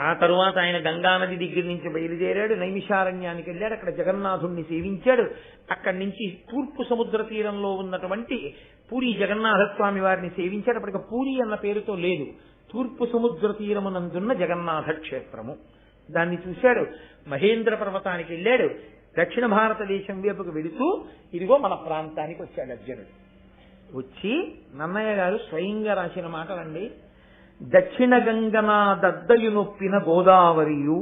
ఆ తరువాత ఆయన గంగానది దగ్గర నుంచి బయలుదేరాడు. నైమిషారణ్యానికి వెళ్ళాడు. అక్కడ జగన్నాథుణ్ణి సేవించాడు. అక్కడి నుంచి తూర్పు సముద్ర తీరంలో ఉన్నటువంటి పూరి జగన్నాథస్వామి వారిని సేవించాడు. అప్పటికి పూరి అన్న పేరుతో లేదు. తూర్పు సముద్ర తీరమునందున్న జగన్నాథ క్షేత్రము. దాన్ని చూశాడు. మహేంద్ర పర్వతానికి వెళ్ళాడు. దక్షిణ భారతదేశం వైపుకు వెళుతూ ఇదిగో మన ప్రాంతానికి వచ్చాడు అర్జునుడు. వచ్చి నన్నయ్య గారు స్వయంగా రాసిన మాటలండి. దక్షిణ గంగనా దద్దయు నొప్పిన గోదావరియు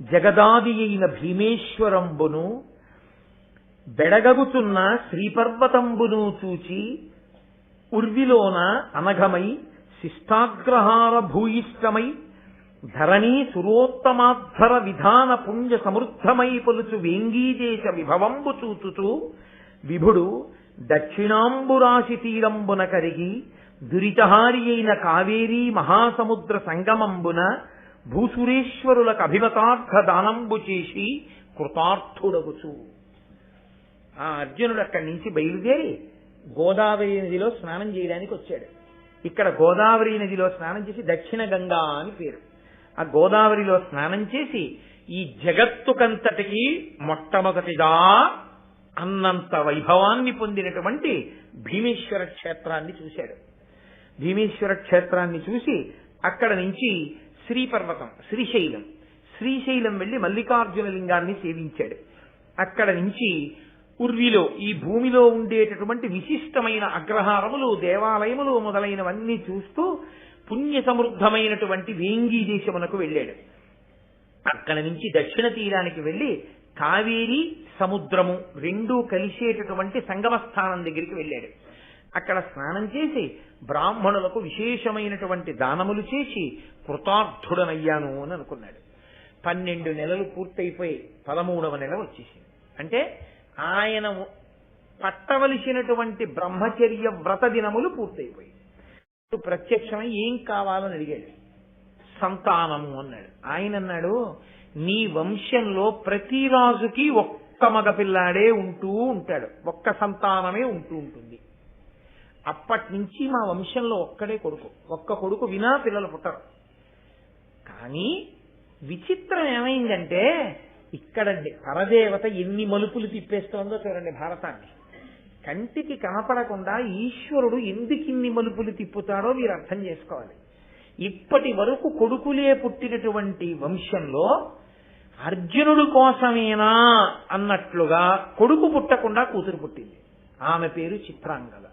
జగదాది అయిన భీమేశ్వరంబును బెడగగుతున్న శ్రీపర్వతంబును చూచి ఉర్విలోన అనఘమై శిష్టాగ్రహార భూయిష్టమై ధరణీ సురోత్తమాధ్వర విధాన పుణ్య సమృద్ధమై పలుచు వేంగీదేశ విభవంబు చూచుతూ విభుడు దక్షిణాంబురాశి తీరంబున కరిగి దురితహారి అయిన కావేరీ మహాసముద్ర సంగమంబున భూసురేశ్వరులకు అభిమతార్థ దానంబు చేసి కృతార్థుడగుచు ఆ అర్జునుడు అక్కడి నుంచి బయలుదేరి గోదావరి నదిలో స్నానం చేయడానికి వచ్చాడు. ఇక్కడ గోదావరి నదిలో స్నానం చేసి దక్షిణ గంగా అని పేరు. ఆ గోదావరిలో స్నానం చేసి ఈ జగత్తుకంతటికి మొట్టమొదటిగా అన్నంత వైభవాన్ని పొందినటువంటి భీమేశ్వర క్షేత్రాన్ని చూశాడు. భీమేశ్వర క్షేత్రాన్ని చూసి అక్కడ నుంచి శ్రీపర్వతం శ్రీశైలం శ్రీశైలం వెళ్ళి మల్లికార్జున లింగాన్ని సేవించాడు. అక్కడ నుంచి ఉర్విలో ఈ భూమిలో ఉండేటటువంటి విశిష్టమైన అగ్రహారములు దేవాలయములు మొదలైనవన్నీ చూస్తూ పుణ్య సమృద్ధమైనటువంటి వేంగీ దేశమునకు వెళ్ళాడు. అక్కడ నుంచి దక్షిణ తీరానికి వెళ్ళి కావేరి సముద్రము రెండూ కలిసేటటువంటి సంగమ స్థానం దగ్గరికి వెళ్ళాడు. అక్కడ స్నానం చేసి బ్రాహ్మణులకు విశేషమైనటువంటి దానములు చేసి కృతార్థుడనయ్యాను అని అనుకున్నాడు. పన్నెండు నెలలు పూర్తయిపోయి పదమూడవ నెల వచ్చేసింది. అంటే ఆయన పట్టవలసినటువంటి బ్రహ్మచర్య వ్రత దినములు పూర్తయిపోయి ప్రత్యక్షమై ఏం కావాలని అడిగాడు. సంతానము అన్నాడు. ఆయన అన్నాడు నీ వంశంలో ప్రతి రాజుకి ఒక్క మగపిల్లాడే ఉంటూ ఉంటాడు. ఒక్క సంతానమే ఉంటూ ఉంటుంది. అప్పటి నుంచి మా వంశంలో ఒక్కడే కొడుకు. ఒక్క కొడుకు వినా పిల్లలు పుట్టరు. కానీ విచిత్రం ఏమైందంటే ఇక్కడండి పరదేవత ఎన్ని మలుపులు తిప్పేస్తోందో చూడండి భారతాన్ని. కంటికి కనపడకుండా ఈశ్వరుడు ఎందుకు ఇన్ని మలుపులు తిప్పుతాడో మీరు అర్థం చేసుకోవాలి. ఇప్పటి వరకు కొడుకులే పుట్టినటువంటి వంశంలో అర్జునుడు కోసమేనా అన్నట్లుగా కొడుకు పుట్టకుండా కూతురు పుట్టింది. ఆమె పేరు చిత్రాంగద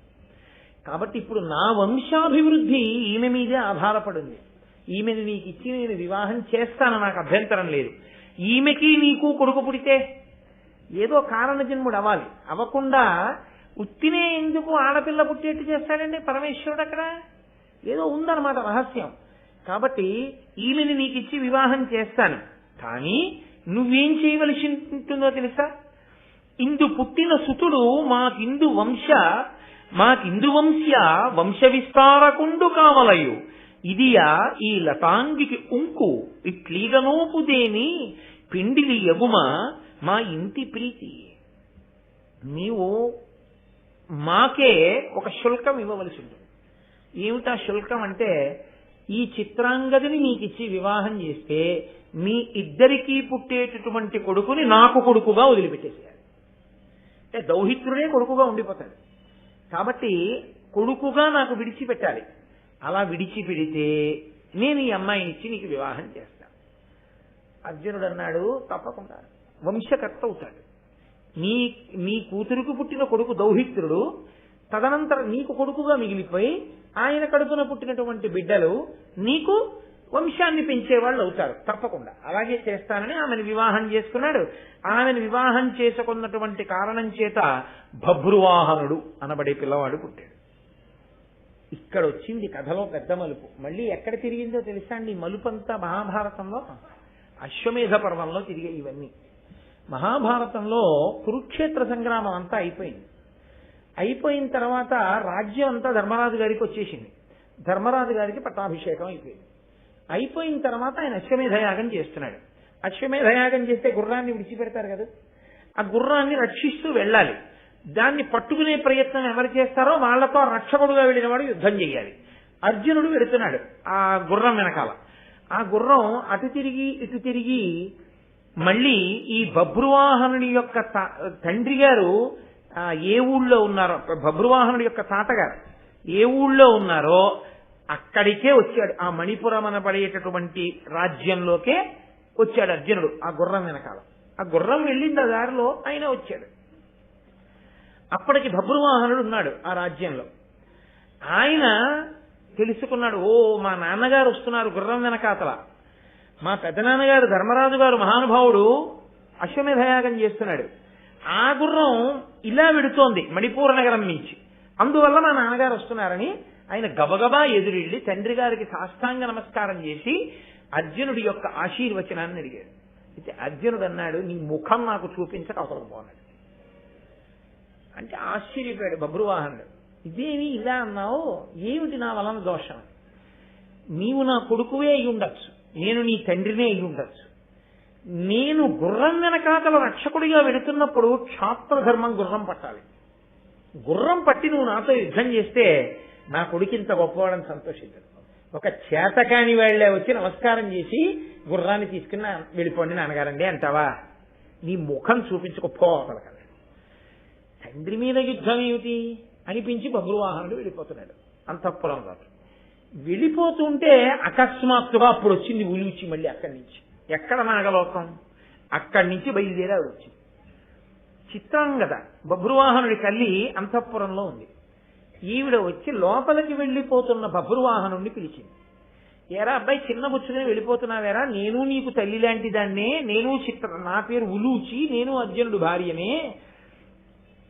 కాబట్టి ఇప్పుడు నా వంశాభివృద్ధి ఈమె మీదే ఆధారపడింది. ఈమెను నీకు ఇచ్చి నేను వివాహం చేస్తాను నాకు అభ్యంతరం లేదు. ఈమెకి నీకు కొడుకు పుడితే ఏదో కారణ జన్ముడు అవ్వాలి అవ్వకుండా ఉత్తినే ఎందుకు ఆడపిల్ల పుట్టేట్టు చేస్తాడండి పరమేశ్వరుడు అక్కడ? ఏదో ఉందన్నమాట రహస్యం. కాబట్టి ఈమెని నీకు ఇచ్చి వివాహం చేస్తాను. కానీ నువ్వేం చేయవలసి ఉంటుందో తెలుసా? ఇందు పుట్టిన సుతుడు మాకిందు వంశ మాకిందు వంశ్య వంశ విస్తారకుండు కావలయు. ఇదియా ఈ లతాంగికి ఉంకు ఇట్లీగనోపుదేని పిండిలి ఎగుమ మా ఇంటి ప్రీతి. నీవు మాకే ఒక శుల్కం ఇవ్వవలసి ఉంటుంది ఏమిటా శుల్కం అంటే ఈ చిత్రాంగదిని నీకిచ్చి వివాహం చేస్తే మీ ఇద్దరికీ పుట్టేటటువంటి కొడుకుని నాకు కొడుకుగా వదిలిపెట్టేసేయాలి. అంటే దౌహిత్రుడే కొడుకుగా ఉండిపోతాడు. కాబట్టి కొడుకుగా నాకు విడిచిపెట్టాలి. అలా విడిచిపెడితే నేను ఈ అమ్మాయిని ఇచ్చి నీకు వివాహం చేస్తాను అర్జునుడు అన్నాడు తప్పకుండా. వంశకర్త అవుతాడు. నీ నీ కూతురుకు పుట్టిన కొడుకు దౌహిత్రుడు తదనంతరం నీకు కొడుకుగా మిగిలిపోయి ఆయన కడుపున పుట్టినటువంటి బిడ్డలు నీకు వంశాన్ని పెంచేవాళ్ళు అవుతారు తప్పకుండా. అలాగే చేస్తానని ఆమెను వివాహం చేసుకున్నాడు. ఆమెను వివాహం చేసుకున్నటువంటి కారణం చేత భభ్రువాహనుడు అనబడే పిల్లవాడు పుట్టాడు. ఇక్కడ వచ్చింది కథలో పెద్ద మలుపు. మళ్ళీ ఎక్కడ తిరిగిందో తెలుసా అండి? మలుపంతా మహాభారతంలో అశ్వమేధ పర్వంలో తిరిగే ఇవన్నీ. మహాభారతంలో కురుక్షేత్ర సంగ్రామం అంతా అయిపోయింది. అయిపోయిన తర్వాత రాజ్యం అంతా ధర్మరాజు గారికి వచ్చేసింది. ధర్మరాజు గారికి పట్టాభిషేకం అయిపోయింది. అయిపోయిన తర్వాత ఆయన అశ్వమేధయాగం చేస్తున్నాడు. అశ్వమేధయాగం చేస్తే గుర్రాన్ని విడిచిపెడతారు కదా. ఆ గుర్రాన్ని రక్షిస్తూ వెళ్ళాలి. దాన్ని పట్టుకునే ప్రయత్నం ఎవరు చేస్తారో వాళ్ళతో రక్షకుడుగా వెళ్ళిన వాడు యుద్ధం చేయాలి. అర్జునుడు వెళుతున్నాడు ఆ గుర్రం వెనకాల. ఆ గుర్రం అటు తిరిగి ఇటు తిరిగి మళ్ళీ ఈ బభ్రువాహనుడి యొక్క తండ్రి గారు ఏ ఊళ్ళో ఉన్నారో బభ్రువాహనుడి యొక్క తాతగారు ఏ ఊళ్ళో ఉన్నారో అక్కడికే వచ్చాడు. ఆ మణిపురం అనబడేటటువంటి రాజ్యంలోకే వచ్చాడు అర్జునుడు ఆ గుర్రం వెనకాల. ఆ గుర్రం వెళ్ళింది ఆ దారిలో ఆయన వచ్చాడు. అప్పటికి భబ్రువాహనుడు ఉన్నాడు ఆ రాజ్యంలో. ఆయన తెలుసుకున్నాడు ఓ మా నాన్నగారు వస్తున్నారు గుర్రం వెనకాతల. మా పెద్దనాన్నగారు ధర్మరాజు గారు మహానుభావుడు అశ్వమేధయాగం చేస్తున్నాడు. ఆ గుర్రం ఇలా విడుతోంది మణిపూర్ నగరం నుంచి. అందువల్ల మా నాన్నగారు వస్తున్నారని ఆయన గబగబా ఎదురెళ్ళి తండ్రి గారికి సాష్టాంగ నమస్కారం చేసి అర్జునుడి యొక్క ఆశీర్వచనాన్ని అడిగాడు. అయితే అర్జునుడు అన్నాడు నీ ముఖం నాకు చూపించక అవసరం పోనాడు. అంటే ఆశ్చర్యపోయాడు బబ్రువాహనుడు ఇదేమి ఇలా అన్నావు? ఏమిటి నా వలన దోషం? నీవు నా కొడుకువే అయి ఉండొచ్చు. నేను నీ తండ్రినే అయి ఉండొచ్చు. నేను గుర్రం వెనకాతల రక్షకుడిగా వెళుతున్నప్పుడు క్షాత్రధర్మం గుర్రం పట్టాలి. గుర్రం పట్టి నువ్వు నాతో యుద్ధం చేస్తే నా కొడుకింత గొప్పవాడని సంతోషించడం ఒక చేతకాని వాళ్ళే వచ్చి నమస్కారం చేసి గుర్రాన్ని తీసుకుని వెళ్ళిపోండి నాన్నగారండి అంటావా? నీ ముఖం చూపించుకోపో కదా. తండ్రి మీద యుద్ధం ఏమిటి? అనిపించి బబ్రువాహనుడు వెళ్ళిపోతున్నాడు. అంతఃపురంలో వెళ్ళిపోతుంటే అకస్మాత్తుగా అప్పుడు వచ్చింది ఉలిచి మళ్ళీ అక్కడి నుంచి. ఎక్కడ నాగలోకం అక్కడి నుంచి బయలుదేరి ఆవిడ వచ్చింది. చిత్రం కదా బభ్రువాహనుడి తల్లి అంతఃపురంలో ఉంది. ఈవిడ వచ్చి లోపలికి వెళ్ళిపోతున్న బబ్రువాహనుడిని పిలిచింది. ఏరా అబ్బాయి చిన్న బుచ్చుకుని వెళ్ళిపోతున్నావేరా? నేను నీకు తల్లి లాంటి దాన్నే నేను చిత్ర నా పేరు ఉలూచి నేను అర్జునుడు భార్యనే.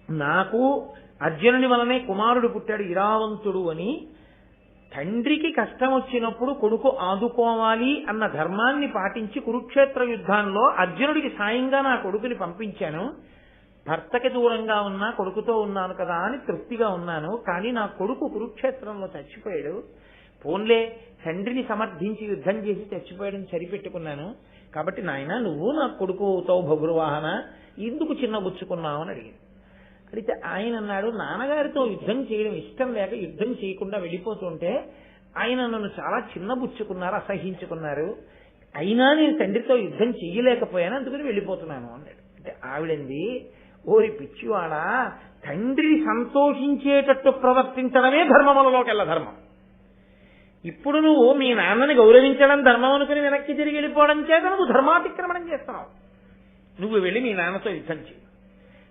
నాకు అర్జునుని వలనే కుమారుడు పుట్టాడు ఇరావంతుడు అని తండ్రికి కష్టం వచ్చినప్పుడు కొడుకు ఆదుకోవాలి అన్న ధర్మాన్ని పాటించి కురుక్షేత్ర యుద్ధాల్లో అర్జునుడికి సాయంగా నా కొడుకుని పంపించాను. భర్తకి దూరంగా ఉన్నా కొడుకుతో ఉన్నాను కదా అని తృప్తిగా ఉన్నాను కానీ నా కొడుకు కురుక్షేత్రంలో చచ్చిపోయాడు. పోన్లే తండ్రిని సమర్థించి యుద్ధం చేసి చచ్చిపోయాడని సరిపెట్టుకున్నాను. కాబట్టి నాయన నువ్వు నా కొడుకు అవుతావు భగురువాహన ఎందుకు చిన్నబుచ్చుకున్నావు అని అడిగింది. అడిగితే ఆయన అన్నాడు నాన్నగారితో యుద్ధం చేయడం ఇష్టం లేక యుద్ధం చేయకుండా వెళ్ళిపోతుంటే ఆయన నన్ను చాలా చిన్నబుచ్చుకున్నారు అసహించుకున్నారు. అయినా నేను తండ్రితో యుద్ధం చేయలేకపోయాను అందుకని వెళ్ళిపోతున్నాను అన్నాడు. అంటే ఆవిడంది ఓరి పిచ్చివాడా తండ్రి సంతోషించేటట్టు ప్రవర్తించడమే ధర్మములలోకెల్ల ధర్మం. ఇప్పుడు నువ్వు మీ నాన్నని గౌరవించడం ధర్మం అనుకుని వెనక్కి తిరిగి వెళ్ళిపోవడం చేత నువ్వు ధర్మాతిక్రమణం చేస్తున్నావు. నువ్వు వెళ్ళి మీ నాన్నతో యుద్ధం చేయి.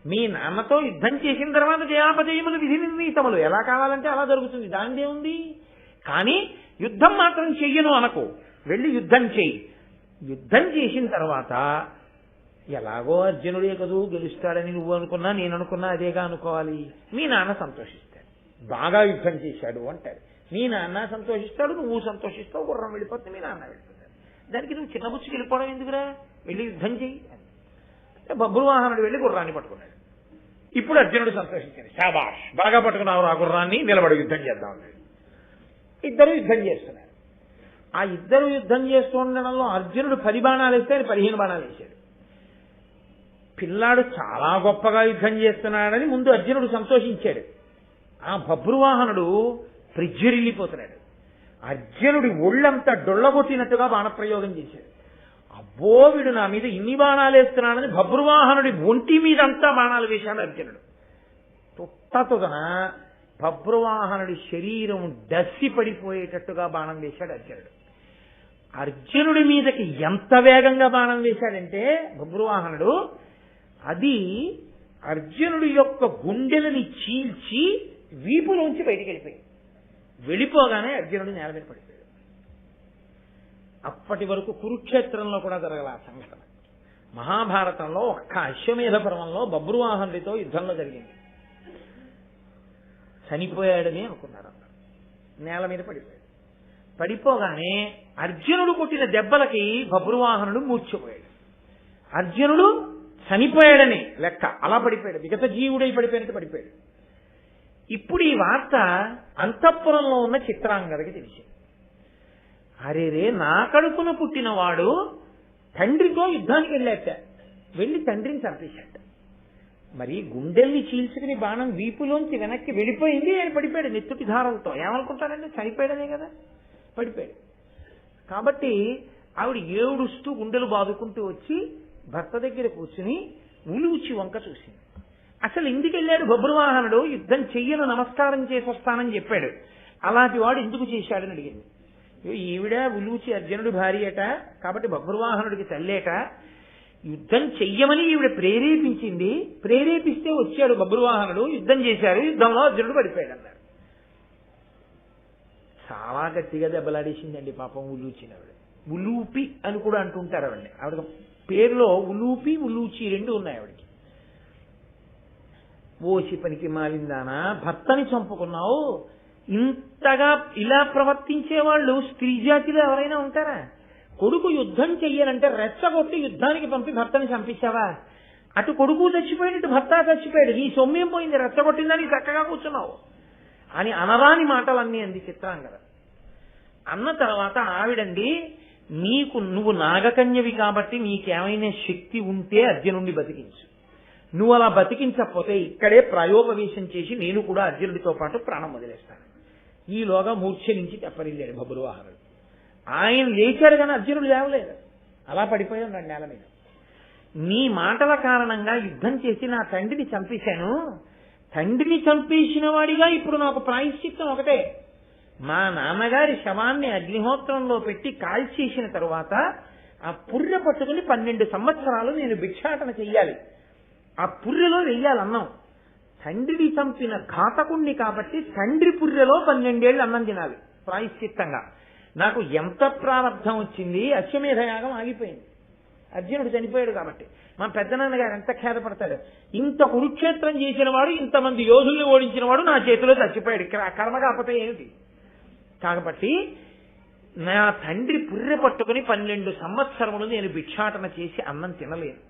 మీ నాన్నతో యుద్ధం చేసిన తర్వాత జయాపజయములు విధి నిర్ణీతములు ఎలా కావాలంటే అలా జరుగుతుంది. దానిదే ఉంది. కానీ యుద్ధం మాత్రం చెయ్యను అనకు. వెళ్ళి యుద్ధం చెయ్యి యుద్ధం చేసిన తర్వాత ఎలాగో అర్జునుడే కదూ గెలుస్తాడని నువ్వు అనుకున్నా నేను అనుకున్నా అదేగా అనుకోవాలి. మీ నాన్న సంతోషిస్తాడు. బాగా యుద్ధం చేశాడు అంటాడు. మీ నాన్న సంతోషిస్తాడు నువ్వు సంతోషిస్తావు గుర్రం వెళ్ళిపోతే మీ నాన్న వెళ్ళిపోతాడు. దానికి నువ్వు చిన్నబుచ్చుకి వెళ్ళిపోవడం ఎందుకురా? వెళ్ళి యుద్ధం చెయ్యి బబ్రువాహనుడు వెళ్ళి గుర్రాన్ని పట్టుకున్నాడు. ఇప్పుడు అర్జునుడు సంతోషించాడు. శాబాష్ బాగా పట్టుకున్నావు ఆ గుర్రాన్ని నిలబడి యుద్ధం చేద్దాం అన్నాడు ఇద్దరు యుద్ధం చేస్తున్నారు. ఆ ఇద్దరు యుద్ధం చేస్తూ ఉండడంలో అర్జునుడు పది బాణాలు వేస్తే పదిహేను బాణాలు వేశాడు. పిల్లాడు చాలా గొప్పగా యుద్ధం చేస్తున్నాడని ముందు అర్జునుడు సంతోషించాడు. ఆ బభ్రువాహనుడు ప్రిజ్జరిల్లిపోతున్నాడు. అర్జునుడి ఒళ్ళంతా డొళ్ళగొట్టినట్టుగా బాణప్రయోగం చేశాడు. అబ్బో వీడు నా మీద ఇన్ని బాణాలు వేస్తున్నాడని బభ్రువాహనుడి ఒంటి మీదంతా బాణాలు వేశాడు అర్జునుడు. తుట్టతుదన బభ్రువాహనుడి శరీరం డస్సి పడిపోయేటట్టుగా బాణం వేశాడు అర్జునుడు. అర్జునుడి మీదకి ఎంత వేగంగా బాణం వేశాడంటే బభ్రువాహనుడు అది అర్జునుడి యొక్క గుండెలని చీల్చి వీపులోంచి బయటికి వెళ్ళిపోయింది. వెళ్ళిపోగానే అర్జునుడు నేల మీద పడిపోయాడు. అప్పటి వరకు కురుక్షేత్రంలో కూడా జరగల ఆ సంఘటన. మహాభారతంలో ఒక్క అశ్వమేధ పర్వంలో బబ్రువాహనుడితో యుద్ధంలో జరిగింది. చనిపోయాడని అనుకున్నారు అందరూ. నేల మీద పడిపోయాడు. పడిపోగానే అర్జునుడు కొట్టిన దెబ్బలకి బబ్రువాహనుడు మూర్చిపోయాడు అర్జునుడు చనిపోయాడని లెక్క. అలా పడిపోయాడు. మిగత జీవుడై పడిపోయినట్టు పడిపోయాడు. ఇప్పుడు ఈ వార్త అంతఃపురంలో ఉన్న చిత్రాంగదకి తెలిసింది. అరే రే నా కడుపున పుట్టినవాడు తండ్రితో యుద్ధానికి వెళ్ళాట వెళ్ళి తండ్రిని చంపేశాట మరి గుండెల్ని చీల్చుకుని బాణం వీపులోంచి వెనక్కి వెళ్ళిపోయింది ఆయన పడిపోయాడు. నెత్తుటి ధారలతో. ఏమనుకుంటారంటే చనిపోయాడనే కదా? పడిపోయాడు. కాబట్టి ఆవిడ ఏడుస్తూ గుండెలు బాదుకుంటూ వచ్చి భర్త దగ్గర కూర్చుని ఉలూచి వంక చూసింది. అసలు ఎందుకు వెళ్ళాడు బబ్రువాహనుడు యుద్ధం చెయ్యను నమస్కారం చేసి వస్తానని చెప్పాడు. అలాంటి వాడు ఎందుకు చేశాడని అడిగింది. ఈవిడ ఉలూచి అర్జునుడి భార్యట కాబట్టి బబ్రువాహనుడికి తల్లేట. యుద్ధం చెయ్యమని ఈవిడ ప్రేరేపించింది. ప్రేరేపిస్తే వచ్చాడు బబ్రువాహనుడు యుద్ధం చేశారు యుద్ధంలో అర్జునుడు పడిపోయాడు అన్నారు. చాలా గట్టిగా దెబ్బలాడేసిందండి పాపం ఉలూచినవిడ. ఉలూపి అని కూడా అంటుంటారు ఆవిడ ఆవిడ పేరులో ఉలూపి ఉలూచి రెండు ఉన్నాయి ఆవిడకి. ఓసి పనికి మాలిందానా భర్తని చంపుకున్నావు? ఇంతగా ఇలా ప్రవర్తించే వాళ్ళు స్త్రీ జాతిలో ఎవరైనా ఉంటారా? కొడుకు యుద్ధం చెయ్యాలంటే రెచ్చగొట్టి యుద్ధానికి పంపి భర్తని చంపించావా అటు కొడుకు చచ్చిపోయినట్టు ఇటు భర్త చచ్చిపోయాడు. నీ సొమ్మేం పోయింది? రెచ్చగొట్టిందని చక్కగా కూర్చున్నావు. అని అనరాని మాటలన్నీ అంది చిత్రాంగద. అన్న తర్వాత ఆవిడండి నీకు నువ్వు నాగకన్యవి కాబట్టి నీకేమైనా శక్తి ఉంటే అర్జునుడిని బతికించు. నువ్వు అలా బతికించకపోతే ఇక్కడే ప్రాయోపవేశం చేసి నేను కూడా అర్జునుడితో పాటు ప్రాణం వదిలేస్తాను. ఈలోగా మూర్ఛ నుంచి తెప్పరిల్లాడు బబురువాహనుడు ఆయన లేచాడు కానీ అర్జునుడు లేవలేదు. అలా పడిపోయి ఉన్నాడు నేల మీద. నీ మాటల కారణంగా యుద్ధం చేసి నా తండ్రిని చంపేశాను. తండ్రిని చంపేసిన వాడిగా ఇప్పుడు నాకు ప్రాయశ్చిత్తం ఒకటే. మా నాన్నగారి శవాన్ని అగ్నిహోత్రంలో పెట్టి కాల్చేసిన తరువాత ఆ పుర్రె పట్టుకుని పన్నెండు సంవత్సరాలు నేను భిక్షాటన చెయ్యాలి. ఆ పుర్రెలో వెయ్యాలి అన్నం తండ్రిని చంపిన ఘాతకుణ్ణి కాబట్టి తండ్రి పుర్రెలో పన్నెండేళ్ళు అన్నం తినాలి ప్రాయశ్చిత్తంగా. నాకు ఎంత ప్రారంధం వచ్చింది? అశ్వమేధయాగం ఆగిపోయింది. అర్జునుడు చనిపోయాడు కాబట్టి. మా పెద్దనాన్నగారు ఎంత ఖేదపడతాడు? ఇంత కురుక్షేత్రం చేసిన వాడు ఇంతమంది యోధుల్ని ఓడించిన వాడు నా చేతిలో చచ్చిపోయాడు. ఇక్కడ కర్మ కాకపోతే ఏమిటి? కాబట్టి నా తండ్రి పుర్రె పట్టుకుని పన్నెండు సంవత్సరములు నేను భిక్షాటన చేసి అన్నం తినలేను.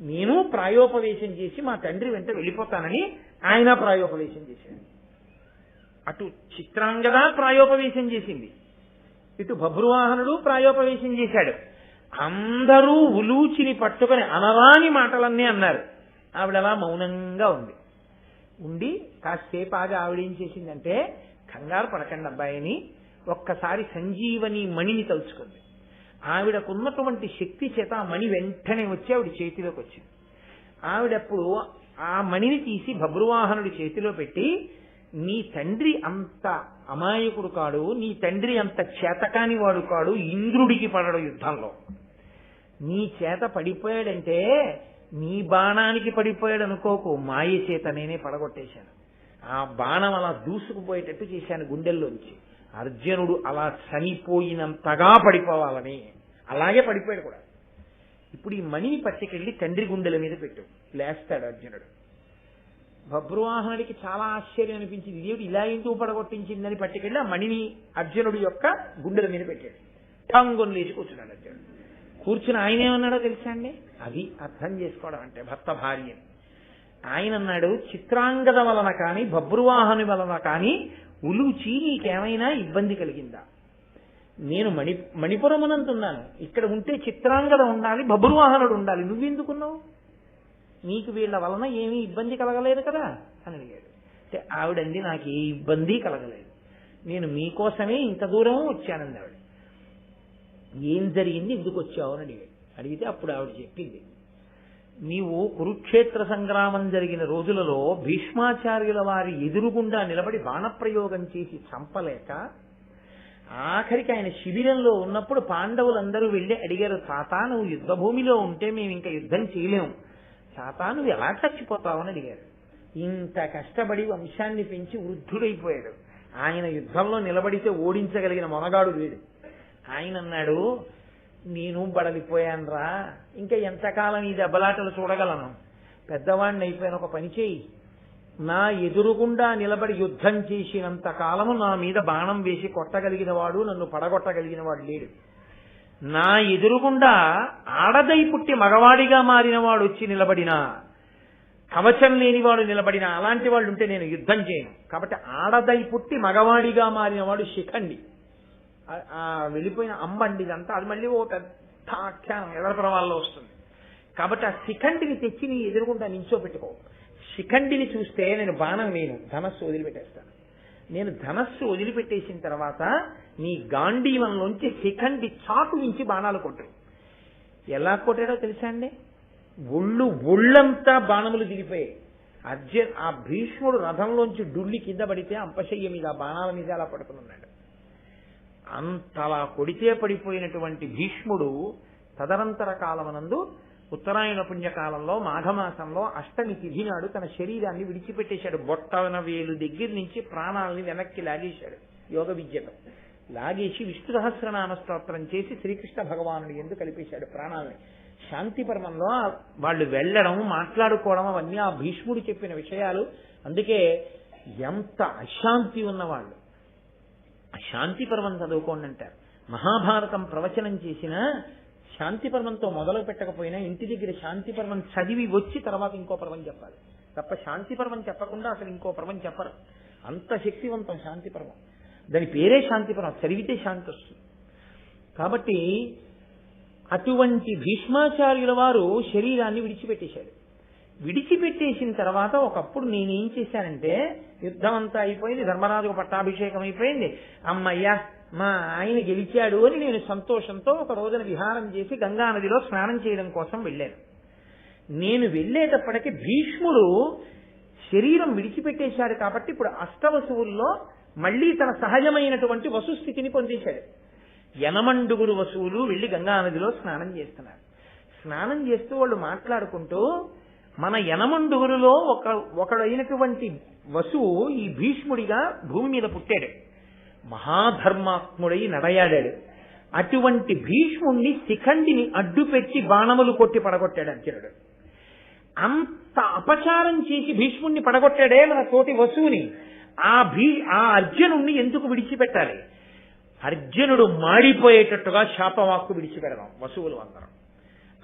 నేను ప్రాయోపవేశం చేసి మా తండ్రి వెంట వెళ్ళిపోతానని ఆయన ప్రాయోపవేశం చేశాడు. అటు చిత్రాంగద ప్రాయోపవేశం చేసింది. ఇటు బభ్రువాహనుడు ప్రాయోపవేశం చేశాడు. అందరూ ఉలూచిని పట్టుకొని అనరాని మాటలన్నీ అన్నారు. ఆవిడ అలా మౌనంగా ఉంది. ఉండి కాసేపు ఆగి ఆవిడ ఏం చేసిందంటే కంగారు పడకండి అబ్బాయిని ఒక్కసారి సంజీవని మణిని తలుచుకుంది. ఆవిడకున్నటువంటి శక్తి చేత ఆ మణి వెంటనే వచ్చి ఆవిడ చేతిలోకి వచ్చింది. ఆవిడప్పుడు ఆ మణిని తీసి భబ్రువాహనుడి చేతిలో పెట్టి నీ తండ్రి అంత అమాయకుడు కాడు నీ తండ్రి అంత చేతకాని వాడు కాడు ఇంద్రుడికి పడడు యుద్ధంలో. నీ చేత పడిపోయాడంటే నీ బాణానికి పడిపోయాడు అనుకోకు మాయ చేత నేనే పడగొట్టేశాను. ఆ బాణం అలా దూసుకుపోయేటట్టు చేశాను గుండెల్లోంచి. అర్జునుడు అలా చనిపోయినంతగా పడిపోవాలని అలాగే పడిపోయాడు కూడా. ఇప్పుడు ఈ మణిని పట్టుకెళ్ళి తండ్రి గుండెల మీద పెట్టు. లేస్తాడు అర్జునుడు. భబ్రువాహనుడికి చాలా ఆశ్చర్యం అనిపించింది. ఇదేమిటి? ఇలా ఎందుకు పడగొట్టించిందని పట్టుకెళ్ళి ఆ మణిని అర్జునుడి యొక్క గుండెల మీద పెట్టాడు. టంగుని లేచి కూర్చున్నాడు అర్జునుడు. కూర్చుని ఆయన ఏమన్నాడో తెలుసా అండి? అది అర్థం చేసుకోవడం అంటే భర్త భార్య. ఆయన అన్నాడు చిత్రాంగద వలన కానీ బభ్రువాహని వలన కానీ ఉలూచి నీకేమైనా ఇబ్బంది కలిగిందా? నేను మణి మణిపురమునంతున్నాను ఇక్కడ ఉంటే చిత్రాంగద ఉండాలి బభ్రువాహనుడు ఉండాలి. నువ్వెందుకున్నావు? నీకు వీళ్ళ వలన ఏమీ ఇబ్బంది కలగలేదు కదా? అని అడిగాడు. అంటే ఆవిడంది నాకు ఏ ఇబ్బంది కలగలేదు. నేను మీకోసమే ఇంత దూరం వచ్చానంది ఆవిడ. ఏం జరిగింది ఎందుకు వచ్చావు అని అడిగాడు. అడిగితే అప్పుడు ఆవిడ చెప్పింది నీవు కురుక్షేత్ర సంగ్రామం జరిగిన రోజులలో భీష్మాచార్యుల వారి ఎదురుగుండా నిలబడి బాణప్రయోగం చేసి చంపలేక ఆఖరికి ఆయన శిబిరంలో ఉన్నప్పుడు పాండవులందరూ వెళ్ళి అడిగారు తాతా నువ్వు యుద్ధభూమిలో ఉంటే మేము ఇంకా యుద్ధం చేయలేము. తాతా నువ్వు ఎలా చచ్చిపోతావని అడిగారు. ఇంత కష్టపడి వంశాన్ని పెంచి వృద్ధుడైపోయాడు. ఆయన యుద్ధంలో నిలబడితే ఓడించగలిగిన మొనగాడు వీడు. ఆయన అన్నాడు నేను బడలిపోయానురా. ఇంకా ఎంతకాలం ఈ దెబ్బలాటలు చూడగలను? పెద్దవాడిని అయిపోయిన ఒక పని చేయి. నా ఎదురుగుండా నిలబడి యుద్ధం చేసినంత కాలము నా మీద బాణం వేసి కొట్టగలిగిన వాడు నన్ను పడగొట్టగలిగిన వాడు లేడు. నా ఎదురుగుండా ఆడదై పుట్టి మగవాడిగా మారిన వాడు వచ్చి నిలబడినా కవచం లేనివాడు నిలబడిన అలాంటి వాళ్ళు ఉంటే నేను యుద్ధం చేయను. కాబట్టి ఆడదై పుట్టి మగవాడిగా మారిన వాడు శిఖండి. వెళ్ళిపోయిన అంబండి ఇదంతా అది మళ్ళీ ఓ పెద్ద ఆఖ్యానం ఎదరపరవాల్లో వస్తుంది. కాబట్టి ఆ శిఖండిని తెచ్చి నీ ఎదురుకుంటా నించోపెట్టుకో శిఖండిని చూస్తే నేను బాణం వేయను ధనస్సు వదిలిపెట్టేస్తాను. నేను ధనస్సు వదిలిపెట్టేసిన తర్వాత నీ గాంధీవంలోంచి శిఖండి చాకు నుంచి బాణాలు కొట్టు. ఎలా కొట్టాడో తెలుసా అండి? ఒళ్ళు ఒళ్ళంతా బాణములు దిగిపోయాయి. అర్జున్ ఆ భీష్ముడు రథంలోంచి డుల్లి కింద పడితే అంపశయ్య మీద బాణాల మీద అలా పడుకున్నాడు అంతలా కొడితే పడిపోయినటువంటి భీష్ముడు తదనంతర కాలమనందు ఉత్తరాయణ పుణ్యకాలంలో మాఘమాసంలో అష్టమి తిథి నాడు తన శరీరాన్ని విడిచిపెట్టేశాడు. బొట్టన వేలు దగ్గర నుంచి ప్రాణాలని వెనక్కి లాగేశాడు. యోగ విద్యతో లాగేసి విష్ణు సహస్రనామ స్తోత్రం చేసి శ్రీకృష్ణ భగవానుడు ఎందుకు కలిపేశాడు ప్రాణాలని. శాంతి పర్వంలో వాళ్ళు వెళ్ళడం మాట్లాడుకోవడం అవన్నీ ఆ భీష్ముడు చెప్పిన విషయాలు. అందుకే ఎంత అశాంతి ఉన్నవాళ్ళు. శాంతి పర్వం చదువుకోండి అంటారు. మహాభారతం ప్రవచనం చేసిన శాంతి పర్వంతో మొదలు పెట్టకపోయినా ఇంటి దగ్గర శాంతి పర్వం చదివి వచ్చి తర్వాత ఇంకో పర్వం చెప్పాలి. తప్ప శాంతి పర్వం చెప్పకుండా అసలు ఇంకో పర్వం చెప్పరు. అంత శక్తివంతం శాంతి పర్వం. దాని పేరే శాంతి పర్వం. చదివితే శాంతి వస్తుంది. కాబట్టి అటువంటి భీష్మాచార్యుల వారు శరీరాన్ని విడిచిపెట్టేశారు. విడిచిపెట్టేసిన తర్వాత ఒకప్పుడు నేనేం చేశానంటే యుద్ధం అంతా అయిపోయింది ధర్మరాజుకు పట్టాభిషేకం అయిపోయింది. అమ్మయ్యా మా ఆయన గెలిచాడు అని నేను సంతోషంతో ఒక రోజున విహారం చేసి గంగా నదిలో స్నానం చేయడం కోసం వెళ్ళాను. నేను వెళ్ళేటప్పటికి భీష్ముడు శరీరం విడిచిపెట్టేశాడు కాబట్టి ఇప్పుడు అష్టవసువుల్లో మళ్ళీ తన సహజమైనటువంటి వసుస్థితిని పొందేశాడు యనమండుగురు వసువులు వెళ్ళి గంగా నదిలో స్నానం చేస్తున్నారు. స్నానం చేస్తూ వాళ్ళు మాట్లాడుకుంటూ మన యనమండుగురులో ఒక ఒకడైనటువంటి వసువు ఈ భీష్ముడిగా భూమి మీద పుట్టాడు. మహాధర్మాత్ముడై నడయాడాడు. అటువంటి భీష్ముణ్ణి శిఖండిని అడ్డుపెట్టి బాణములు కొట్టి పడగొట్టాడు అర్జునుడు. అంత అపచారం చేసి భీష్ముణ్ణి పడగొట్టాడే మన తోటి వసువుని. ఆ భీ ఆ అర్జునుణ్ణి ఎందుకు విడిచిపెట్టాలి? అర్జునుడు మాడిపోయేటట్టుగా శాపవాక్కు విడిచిపెడదాం వసువులు అందరం.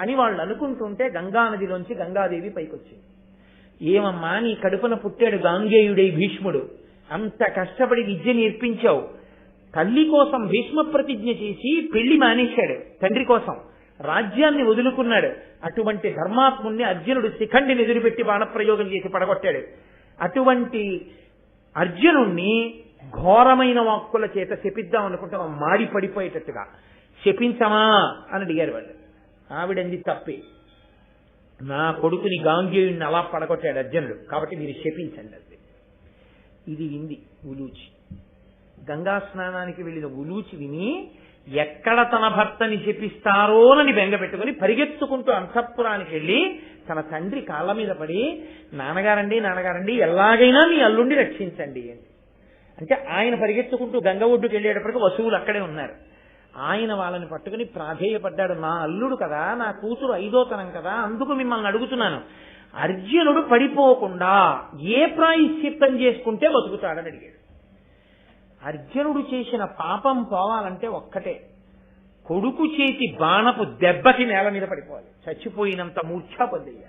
అని వాళ్ళు అనుకుంటుంటే గంగా నదిలోంచి గంగాదేవి పైకొచ్చింది. ఏమమ్మా నీ కడుపున పుట్టాడు గాంగేయుడై భీష్ముడు. అంత కష్టపడి విద్య నేర్పించావు. తల్లి కోసం భీష్మ ప్రతిజ్ఞ చేసి పెళ్ళి మానేశాడు తండ్రి కోసం. రాజ్యాన్ని వదులుకున్నాడు. అటువంటి ధర్మాత్ముణ్ణి అర్జునుడు శిఖండిని ఎదురుపెట్టి బాణప్రయోగం చేసి పడగొట్టాడు. అటువంటి అర్జునుణ్ణి ఘోరమైన వాక్కుల చేత శపిద్దాం అనుకుంటే మాడి పడిపోయేటట్టుగా. శపించమా అని అడిగారు వాళ్ళు. ఆవిడంది తప్పే. నా కొడుకుని గాంగేయుడిని అలా పడగొట్టాడు అర్జునుడు. కాబట్టి మీరు శపించండి అది ఇది వింది ఉలూచి. గంగా స్నానానికి వెళ్ళిన ఉలూచి విని ఎక్కడ తన భర్తని శపిస్తారోనని బెంగపెట్టుకుని పరిగెత్తుకుంటూ అంతఃపురానికి వెళ్ళి తన తండ్రి కాళ్ళ మీద పడి నాన్నగారండి నాన్నగారండి ఎలాగైనా మీ అల్లుండి రక్షించండి అని. అంటే ఆయన పరిగెత్తుకుంటూ గంగ ఒడ్డుకు వెళ్ళేటప్పటికి వసువులు అక్కడే ఉన్నారు. ఆయన వాళ్ళని పట్టుకుని ప్రాధేయపడ్డాడు. నా అల్లుడు కదా నా కూతురు ఐదోతనం కదా అందుకు మిమ్మల్ని అడుగుతున్నాను. అర్జునుడు పడిపోకుండా ఏ ప్రాయశ్చిత్తం చేసుకుంటే బతుకుతాడని అడిగాడు. అర్జునుడు చేసిన పాపం పోవాలంటే ఒక్కటే. కొడుకు చేతి బాణపు దెబ్బకి నేల మీద పడిపోవాలి. చచ్చిపోయినంత మూర్ఛా పొందేయాలి.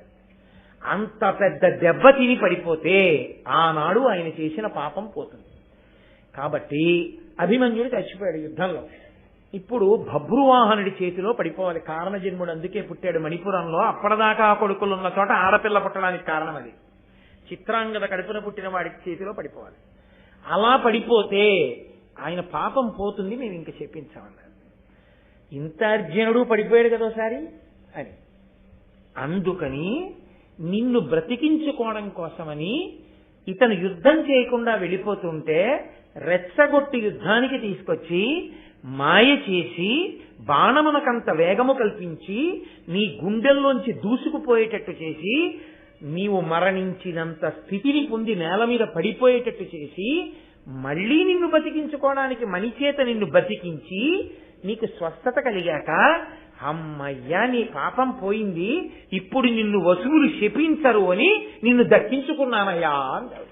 అంత పెద్ద దెబ్బ తిని పడిపోతే ఆనాడు ఆయన చేసిన పాపం పోతుంది. కాబట్టి అభిమన్యుడు చచ్చిపోయాడు యుద్ధంలో. ఇప్పుడు భభ్రువాహనుడి చేతిలో పడిపోవాలి. కారణజన్ముడు అందుకే పుట్టాడు మణిపురంలో. అప్పటిదాకా కొడుకులు ఉన్న చోట ఆడపిల్ల పుట్టడానికి కారణం అది. చిత్రాంగద కడుపున పుట్టిన వాడి చేతిలో పడిపోవాలి. అలా పడిపోతే ఆయన పాపం పోతుంది మేము ఇంక చెప్పించామన్నారు. ఇంత అర్జునుడు పడిపోయాడు కదా ఒకసారి అని. అందుకని నిన్ను బ్రతికించుకోవడం కోసమని ఇతను యుద్ధం చేయకుండా వెళ్ళిపోతుంటే రెచ్చగొట్టి యుద్ధానికి తీసుకొచ్చి మాయ చేసి బాణమునకంత వేగము కల్పించి నీ గుండెల్లోంచి దూసుకుపోయేటట్టు చేసి నీవు మరణించినంత స్థితిని పొంది నేల మీద పడిపోయేటట్టు చేసి మళ్ళీ నిన్ను బతికించుకోవడానికి మనిచేత నిన్ను బతికించి నీకు స్వస్థత కలిగాక అమ్మయ్యా నీ పాపం పోయింది. ఇప్పుడు నిన్ను వసువులు శపించరు అని నిన్ను దక్కించుకున్నానయ్యా అంటాడు.